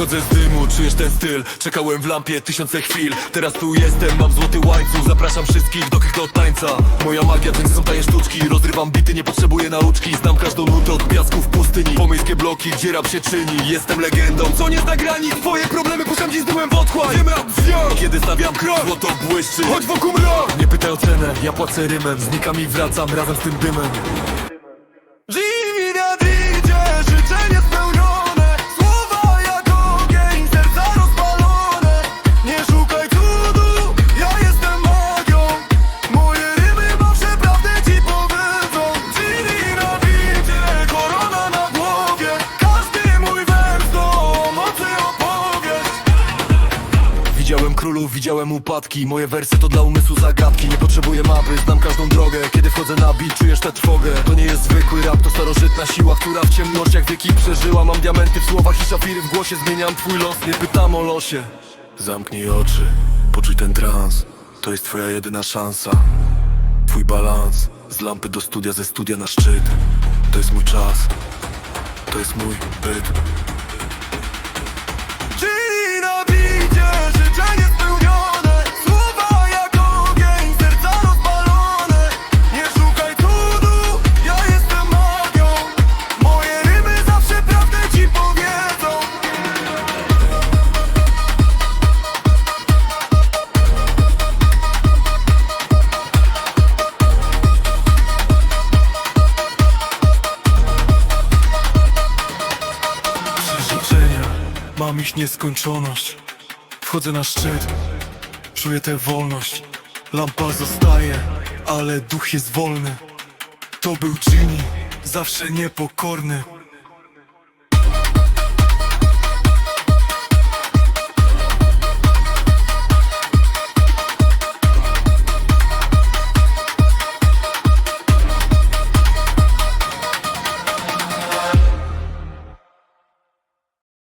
Wychodzę z dymu, czujesz ten styl? Czekałem w lampie tysiące chwil. Teraz tu jestem, mam złoty łańcuch. Zapraszam wszystkich do do tańca. Moja magia to nie są tanie sztuczki. Rozrywam bity, nie potrzebuję nauczki. Znam każdą nutę od piasków pustyni. Pomyskie bloki, gdzie rap się czyni. Jestem legendą, co nie zna granic Twoje problemy puszczam dziś dymem w otchłań. Wiemy jak Kiedy stawiam krok, złoto błyszczy. Chodź wokół mrok. Nie pytaj o cenę, ja płacę rymem. Znikam i wracam razem z tym dymem Widziałem królów, widziałem upadki. Moje wersy to dla umysłu zagadki. Nie potrzebuję mapy, znam każdą drogę. Kiedy wchodzę na beat, czujesz tę trwogę. To nie jest zwykły rap, to starożytna siła Która w ciemnościach wieki przeżyła. Mam diamenty w słowach i szafiry w głosie. Zmieniam twój los, nie pytam o losie. Zamknij oczy, poczuj ten trans. To jest twoja jedyna szansa. Twój balans. Z lampy do studia, ze studia na szczyt. To jest mój czas. To jest mój byt Mam ich nieskończoność. Wchodzę na szczyt. Czuję tę wolność. Lampa zostaje Ale duch jest wolny. To był Genie Zawsze niepokorny